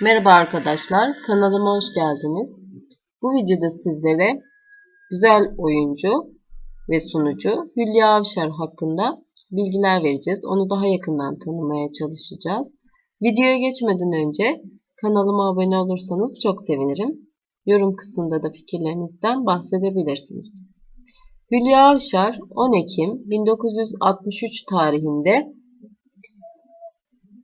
Merhaba arkadaşlar, kanalıma hoş geldiniz. Bu videoda sizlere güzel oyuncu ve sunucu Hülya Avşar hakkında bilgiler vereceğiz. Onu daha yakından tanımaya çalışacağız. Videoya geçmeden önce kanalıma abone olursanız çok sevinirim. Yorum kısmında da fikirlerinizden bahsedebilirsiniz. Hülya Avşar 10 Ekim 1963 tarihinde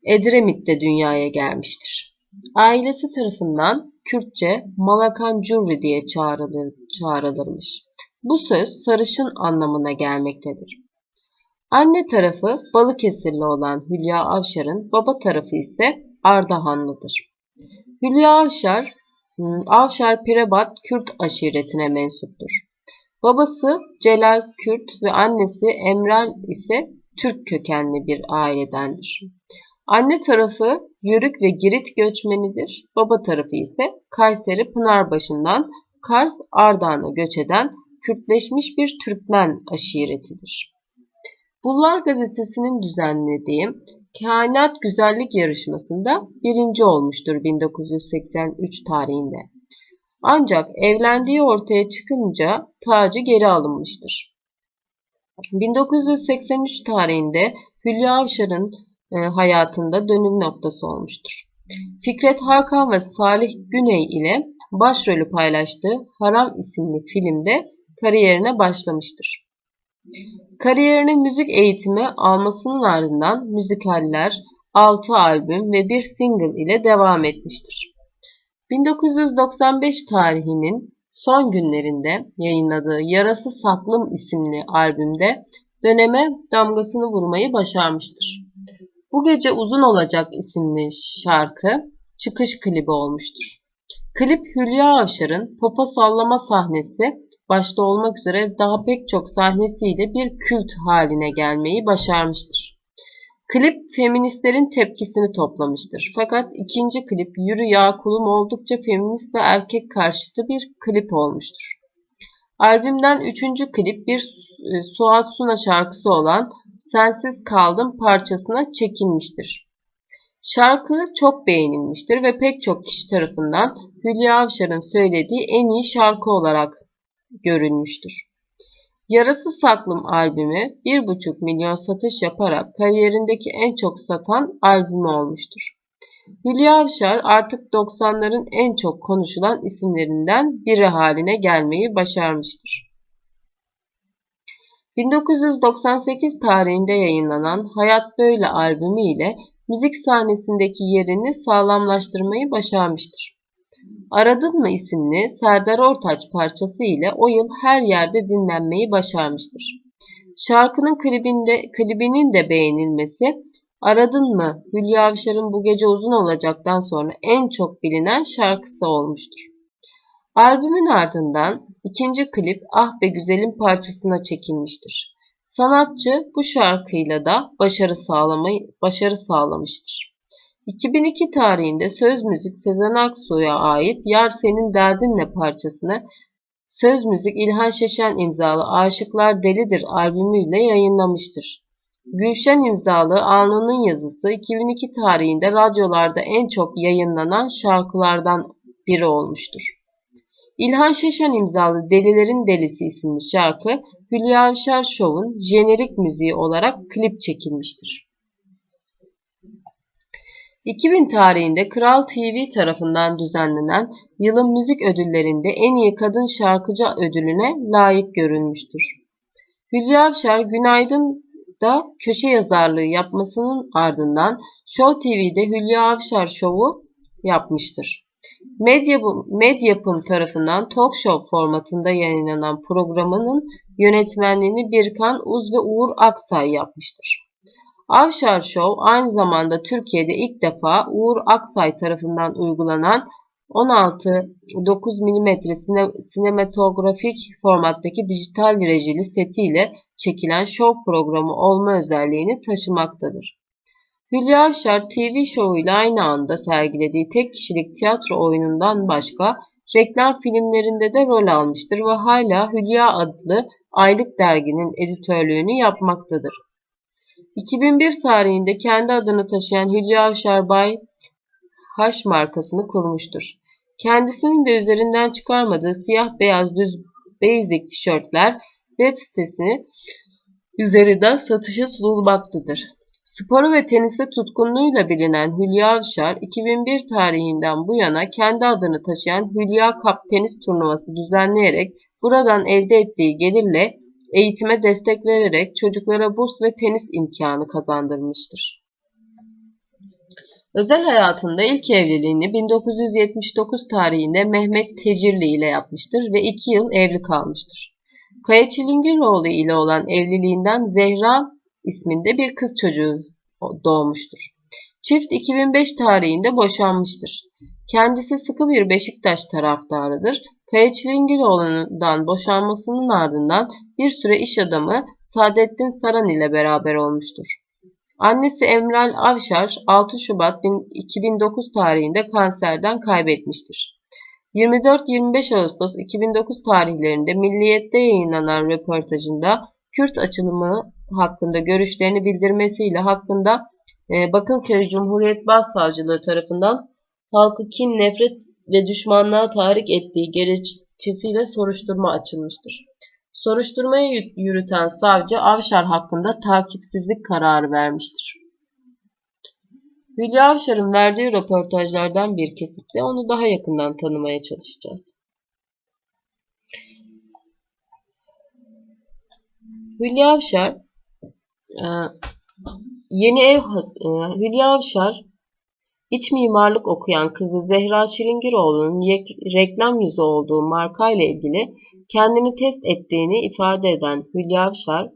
Edremit'te dünyaya gelmiştir. Ailesi tarafından Kürtçe Malakan Curri diye çağrılır, çağrılırmış. Bu söz sarışın anlamına gelmektedir. Anne tarafı Balıkesirli olan Hülya Avşar'ın baba tarafı ise Ardahanlıdır. Hülya Avşar, hmm, Avşar Pirebat Kürt aşiretine mensuptur. Babası Celal Kürt ve annesi Emral ise Türk kökenli bir ailedendir. Anne tarafı Yörük ve Girit göçmenidir. Baba tarafı ise Kayseri Pınarbaşı'ndan Kars Ardahan'a göç eden Kürtleşmiş bir Türkmen aşiretidir. Bulvar gazetesinin düzenlediği Kainat Güzellik Yarışması'nda birinci olmuştur 1983 tarihinde. Ancak evlendiği ortaya çıkınca tacı geri alınmıştır. 1983 tarihinde Hülya Avşar'ın hayatında dönüm noktası olmuştur. Fikret Hakan ve Salih Güney ile başrolü paylaştığı Haram isimli filmde kariyerine başlamıştır. Kariyerine müzik eğitimi almasının ardından müzikaller, 6 albüm ve bir single ile devam etmiştir. 1995 tarihinin son günlerinde yayınladığı Yarası Saklım isimli albümde döneme damgasını vurmayı başarmıştır. Bu Gece Uzun Olacak isimli şarkı çıkış klibi olmuştur. Klip Hülya Avşar'ın popa sallama sahnesi başta olmak üzere daha pek çok sahnesiyle bir kült haline gelmeyi başarmıştır. Klip feministlerin tepkisini toplamıştır. Fakat ikinci klip Yürü Ya Kulum oldukça feminist ve erkek karşıtı bir klip olmuştur. Albümden üçüncü klip bir e, Suat Suna şarkısı olan Sensiz Kaldım parçasına çekilmiştir. Şarkı çok beğenilmiştir ve pek çok kişi tarafından Hülya Avşar'ın söylediği en iyi şarkı olarak görülmüştür. Yarası Saklım albümü 1,5 milyon satış yaparak kariyerindeki en çok satan albümü olmuştur. Hülya Avşar artık 90'ların en çok konuşulan isimlerinden biri haline gelmeyi başarmıştır. 1998 tarihinde yayınlanan Hayat Böyle albümü ile müzik sahnesindeki yerini sağlamlaştırmayı başarmıştır. Aradın mı isimli Serdar Ortaç parçası ile o yıl her yerde dinlenmeyi başarmıştır. Şarkının klibinde, klibinin de beğenilmesi Aradın mı Hülya Avşar'ın Bu Gece Uzun Olacak'tan sonra en çok bilinen şarkısı olmuştur. Albümün ardından ikinci klip Ah Be Güzelim parçasına çekilmiştir. Sanatçı bu şarkıyla da başarı, sağlamayı, başarı sağlamıştır. 2002 tarihinde söz müzik Sezen Aksu'ya ait Yar Senin Derdinle parçasını söz müzik İlhan Şeşen imzalı Aşıklar Delidir albümüyle yayınlamıştır. Gülşen imzalı Alnı'nın yazısı 2002 tarihinde radyolarda en çok yayınlanan şarkılardan biri olmuştur. İlhan Şeşen imzalı Delilerin Delisi isimli şarkı Hülya Avşar Show'un jenerik müziği olarak klip çekilmiştir. 2000 tarihinde Kral TV tarafından düzenlenen yılın müzik ödüllerinde en iyi kadın şarkıcı ödülüne layık görülmüştür. Hülya Avşar Günaydın'da köşe yazarlığı yapmasının ardından Show TV'de Hülya Avşar Show'u yapmıştır. Medyapım tarafından talk show formatında yayınlanan programının yönetmenliğini Birkan Uz ve Uğur Aksay yapmıştır. Avşar Show aynı zamanda Türkiye'de ilk defa Uğur Aksay tarafından uygulanan 16-9 mm sinematografik formattaki dijital rejili setiyle çekilen show programı olma özelliğini taşımaktadır. Hülya Avşar TV şovuyla aynı anda sergilediği tek kişilik tiyatro oyunundan başka reklam filmlerinde de rol almıştır ve hala Hülya adlı aylık derginin editörlüğünü yapmaktadır. 2001 tarihinde kendi adını taşıyan Hülya Avşar Bay H markasını kurmuştur. Kendisinin de üzerinden çıkarmadığı siyah beyaz düz basic tişörtler web sitesi üzerinden satışa sunulmaktadır. Sporu ve tenise tutkunluğuyla bilinen Hülya Avşar, 2001 tarihinden bu yana kendi adını taşıyan Hülya Cup tenis turnuvası düzenleyerek buradan elde ettiği gelirle eğitime destek vererek çocuklara burs ve tenis imkanı kazandırmıştır. Özel hayatında ilk evliliğini 1979 tarihinde Mehmet Tecirli ile yapmıştır ve 2 yıl evli kalmıştır. Kaya Çilingiroğlu ile olan evliliğinden Zehra isminde bir kız çocuğu doğmuştur. Çift 2005 tarihinde boşanmıştır. Kendisi sıkı bir Beşiktaş taraftarıdır. Kaya Çilingiroğlu'ndan boşanmasının ardından bir süre iş adamı Saadettin Saran ile beraber olmuştur. Annesi Emral Avşar 6 Şubat 2009 tarihinde kanserden kaybetmiştir. 24-25 Ağustos 2009 tarihlerinde Milliyet'te yayınlanan röportajında Kürt açılımı hakkında görüşlerini bildirmesiyle hakkında e, Bakırköy Cumhuriyet Başsavcılığı tarafından halkı kin, nefret ve düşmanlığa tahrik ettiği gerekçesiyle soruşturma açılmıştır. Soruşturmayı yürüten savcı Avşar hakkında takipsizlik kararı vermiştir. Hülya Avşar'ın verdiği röportajlardan bir kesitle onu daha yakından tanımaya çalışacağız. Hülya Avşar e, yeni ev e, Hülya Avşar İç mimarlık okuyan kızı Zehra Şiringiroğlu'nun reklam yüzü olduğu markayla ilgili kendini test ettiğini ifade eden Hülya Avşar,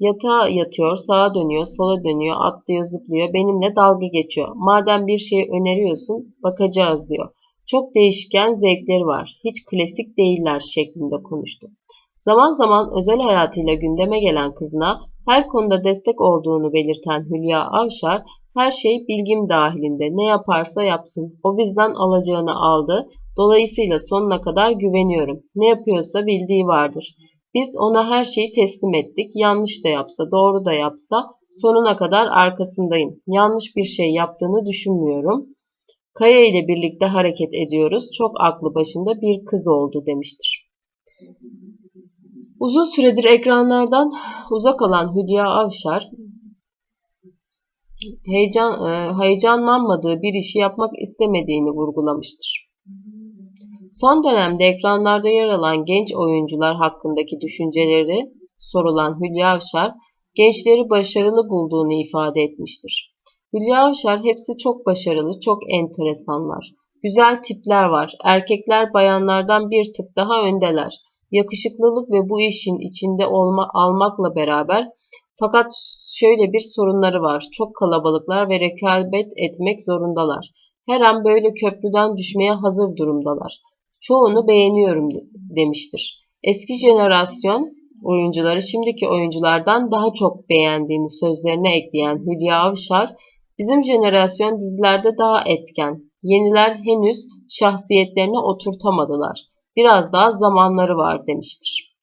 yatağa yatıyor, sağa dönüyor, sola dönüyor, atlıyor, zıplıyor, benimle dalga geçiyor. Madem bir şey öneriyorsun, bakacağız diyor. Çok değişken zevkleri var, hiç klasik değiller şeklinde konuştu. Zaman zaman özel hayatıyla gündeme gelen kızına her konuda destek olduğunu belirten Hülya Avşar, her şey bilgim dahilinde. Ne yaparsa yapsın. O bizden alacağını aldı. Dolayısıyla sonuna kadar güveniyorum. Ne yapıyorsa bildiği vardır. Biz ona her şeyi teslim ettik. Yanlış da yapsa, doğru da yapsa sonuna kadar arkasındayım. Yanlış bir şey yaptığını düşünmüyorum. Kaya ile birlikte hareket ediyoruz. Çok aklı başında bir kız oldu demiştir. Uzun süredir ekranlardan uzak olan Hülya Avşar, heyecan, e, heyecanlanmadığı bir işi yapmak istemediğini vurgulamıştır. Son dönemde ekranlarda yer alan genç oyuncular hakkındaki düşünceleri sorulan Hülya Avşar, gençleri başarılı bulduğunu ifade etmiştir. Hülya Avşar hepsi çok başarılı, çok enteresanlar. Güzel tipler var. Erkekler bayanlardan bir tık daha öndeler. Yakışıklılık ve bu işin içinde olma almakla beraber fakat şöyle bir sorunları var. Çok kalabalıklar ve rekabet etmek zorundalar. Her an böyle köprüden düşmeye hazır durumdalar. Çoğunu beğeniyorum demiştir. Eski jenerasyon oyuncuları şimdiki oyunculardan daha çok beğendiğini sözlerine ekleyen Hülya Avşar, bizim jenerasyon dizilerde daha etken. Yeniler henüz şahsiyetlerini oturtamadılar. Biraz daha zamanları var demiştir.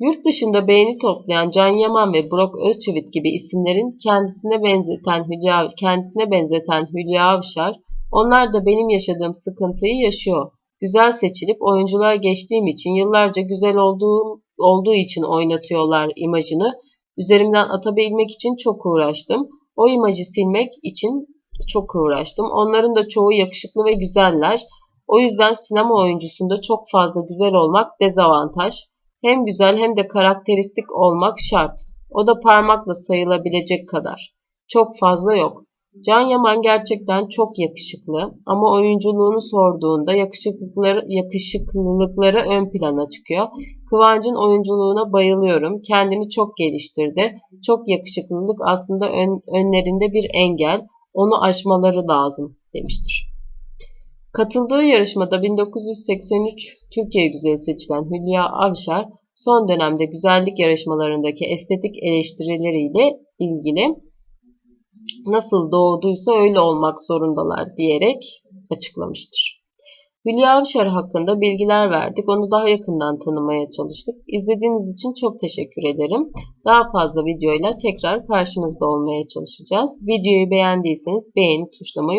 Yurt dışında beğeni toplayan Can Yaman ve Burak Özçivit gibi isimlerin kendisine benzeten Hülya, kendisine benzeten Hülya Avşar, onlar da benim yaşadığım sıkıntıyı yaşıyor. Güzel seçilip oyunculuğa geçtiğim için yıllarca güzel olduğum, olduğu için oynatıyorlar imajını. Üzerimden atabilmek için çok uğraştım. O imajı silmek için çok uğraştım. Onların da çoğu yakışıklı ve güzeller. O yüzden sinema oyuncusunda çok fazla güzel olmak dezavantaj. Hem güzel hem de karakteristik olmak şart. O da parmakla sayılabilecek kadar. Çok fazla yok. Can Yaman gerçekten çok yakışıklı ama oyunculuğunu sorduğunda yakışıklılıkları, yakışıklılıkları ön plana çıkıyor. Kıvancın oyunculuğuna bayılıyorum. Kendini çok geliştirdi. Çok yakışıklılık aslında ön, önlerinde bir engel. Onu aşmaları lazım demiştir. Katıldığı yarışmada 1983 Türkiye Güzeli seçilen Hülya Avşar, son dönemde güzellik yarışmalarındaki estetik eleştirileriyle ilgili nasıl doğduysa öyle olmak zorundalar diyerek açıklamıştır. Hülya Avşar hakkında bilgiler verdik. Onu daha yakından tanımaya çalıştık. İzlediğiniz için çok teşekkür ederim. Daha fazla videoyla tekrar karşınızda olmaya çalışacağız. Videoyu beğendiyseniz beğeni tuşlamayı